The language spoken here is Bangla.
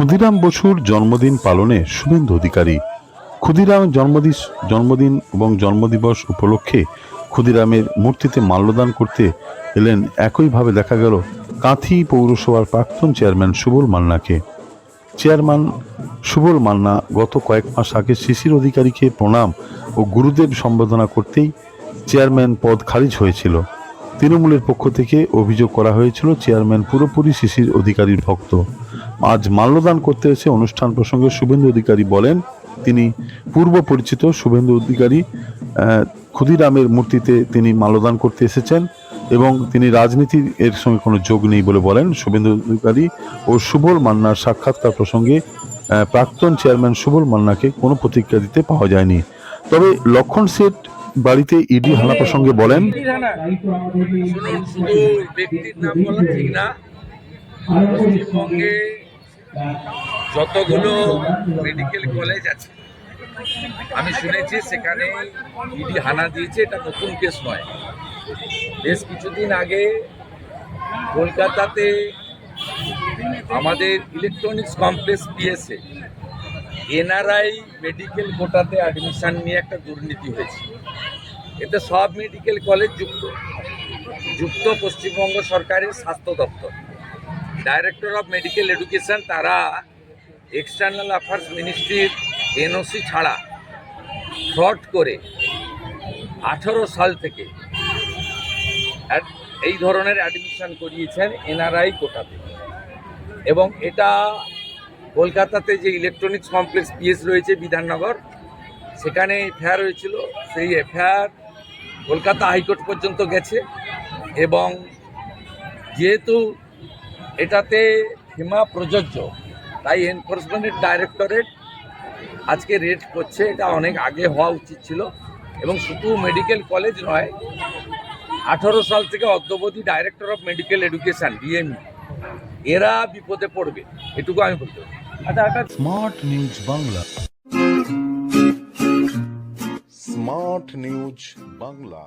ক্ষুদিরাম বসুর জন্মদিন পালনে শুভেন্দু অধিকারী। ক্ষুদিরাম জন্মদিন জন্মদিন এবং জন্মদিবস উপলক্ষে ক্ষুদিরামের মূর্তিতে মাল্যদান করতে এলেন একইভাবে দেখা গেল কাঁথি পৌরসভার প্রাক্তন চেয়ারম্যান সুবল মান্নাকে। চেয়ারম্যান সুবল মান্না গত কয়েক মাস আগে শিশির অধিকারীকে প্রণাম ও গুরুদেব সম্বোধনা করতেই চেয়ারম্যান পদ খারিজ হয়েছিল। তৃণমূলের পক্ষ থেকে অভিযোগ করা হয়েছিল, চেয়ারম্যান পুরোপুরি শিশির অধিকারীর ভক্ত। আজ মাল্যদান করতে এসে অনুষ্ঠান প্রসঙ্গে শুভেন্দু অধিকারী বলেন তিনি পূর্ব পরিচিত শুভেন্দু অধিকারী ক্ষুদিরামের মূর্তিতে তিনি মাল্যদান করতে এসেছেন এবং তিনি রাজনীতির এর সঙ্গে কোনো যোগ নেই বলে বলেন শুভেন্দু অধিকারী ও সুবল মান্নার সাক্ষাৎকার প্রসঙ্গে প্রাক্তন চেয়ারম্যান সুবল মান্নাকে কোনো প্রতিক্রিয়া দিতে পাওয়া যায়নি। তবে লক্ষণ সেট বাড়িতে ইডি হানা প্রসঙ্গে বলেন শুধু ব্যক্তির নাম বলা ঠিক না। পশ্চিমবঙ্গে যতগুলো মেডিকেল কলেজ আছে, আমি শুনেছি সেখানে ইডি হানা দিয়েছে, এটা নতুন কেস নয়। বেশ কিছুদিন আগে কলকাতাতে আমাদের electronics complex PSA NRI medical কোটাতে admission নিয়ে একটা দুর্নীতি হয়েছে। এতে সব মেডিকেল কলেজ যুক্ত যুক্ত পশ্চিমবঙ্গ সরকারের স্বাস্থ্য দপ্তর। ডাইরেক্টর অফ মেডিকেল এডুকেশন তারা এক্সটার্নাল অ্যাফেয়ার্স মিনিস্ট্রির এনওসি ছাড়া ফ্রড করে আঠারো সাল থেকে এই ধরনের অ্যাডমিশন করিয়েছেন এনআরআই কোটাতে। এবং এটা কলকাতাতে যে ইলেকট্রনিক্স কমপ্লেক্স পিএস রয়েছে বিধাননগর, সেখানে এফআইআর হয়েছিল। সেই এফআইআর কলকাতা হাইকোর্ট পর্যন্ত গেছে এবং যেহেতু এটাতে ফিমা প্রযোজ্য তাই এনফোর্সমেন্টের ডাইরেক্টরেট আজকে রেড করছে এটা অনেক আগে হওয়া উচিত ছিল এবং শুধু মেডিকেল কলেজ নয় আঠারো সাল থেকে অদ্যবধি director of medical education DME এরা বিপদে পড়বে এটুকু আমি বলতে পারি। Smart news Bangla smart news Bangla